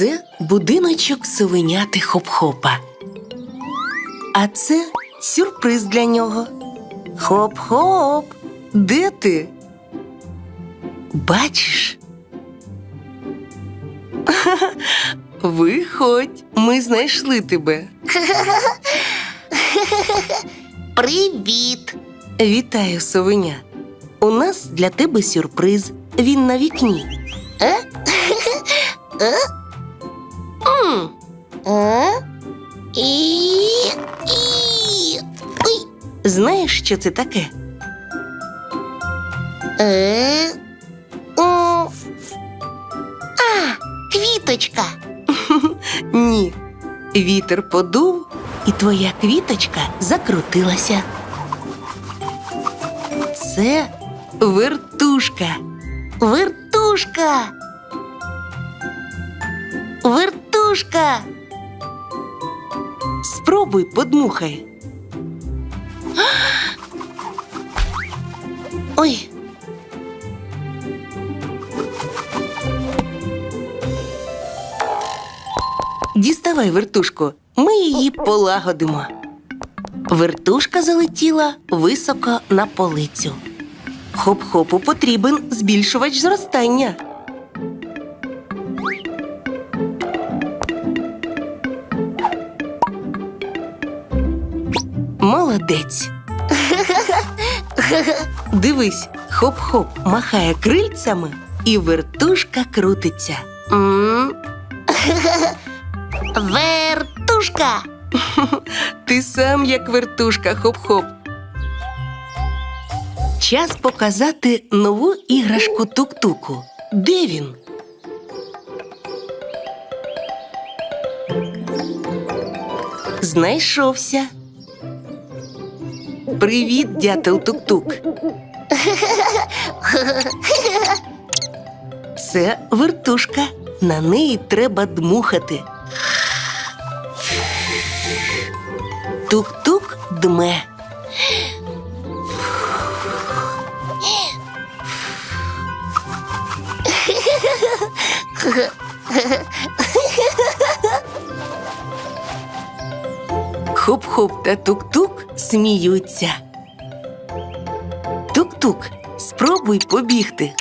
Це будиночок совеняти хоп-хопа. А це сюрприз для нього. Хоп-хоп. Де ти? Бачиш? Виходь, ми знайшли тебе. Привіт! Вітаю, совеня. У нас для тебе сюрприз. Він на вікні. М. А? І... І... Ой. Знаєш, що це таке? Е? О. А, квіточка. Ні. Вітер подув, і твоя квіточка закрутилася. Це вертушка. Вертушка. Вертушка. Спробуй подмухай. Ой. Діставай вертушку, ми її полагодимо. Вертушка залетіла високо на полицю. Хоп-хопу потрібен збільшувач зростання. Молодець. Дивись, хоп-хоп махає крильцями, і вертушка крутиться. Вертушка. Ти сам як вертушка, хоп-хоп. Час показати нову іграшку тук-туку. Де він? Знайшовся. Привіт, дятел тук-тук. Це вертушка. На неї треба дмухати. Тук-тук дме. Хоп-хоп та тук-тук сміються. Тук-тук, спробуй побігти.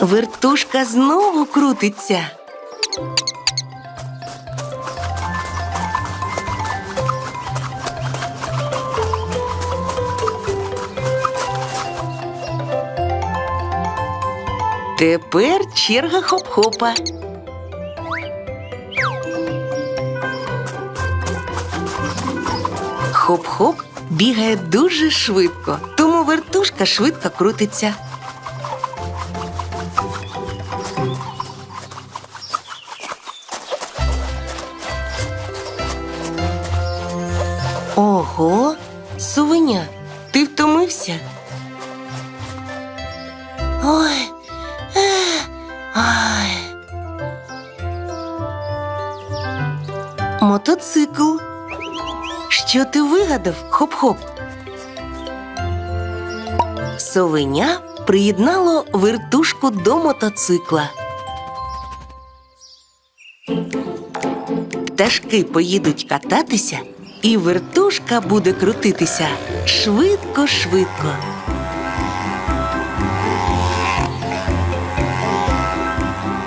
Вертушка знову крутиться. Тепер черга хоп-хопа. Хоп-хоп бігає дуже швидко, тому вертушка швидко крутиться. Ого, сувеня, ти втомився? Ой. Е. Ой. Мотоцикл. Що ти вигадав, хоп-хоп? Совеня приєднало вертушку до мотоцикла. Пташки поїдуть кататися, і вертушка буде крутитися швидко-швидко.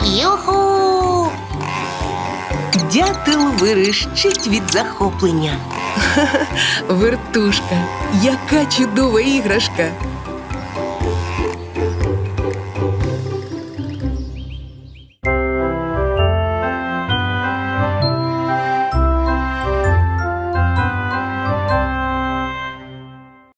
Юху. Дятел вирищить від захоплення. Вертушка, яка чудова іграшка!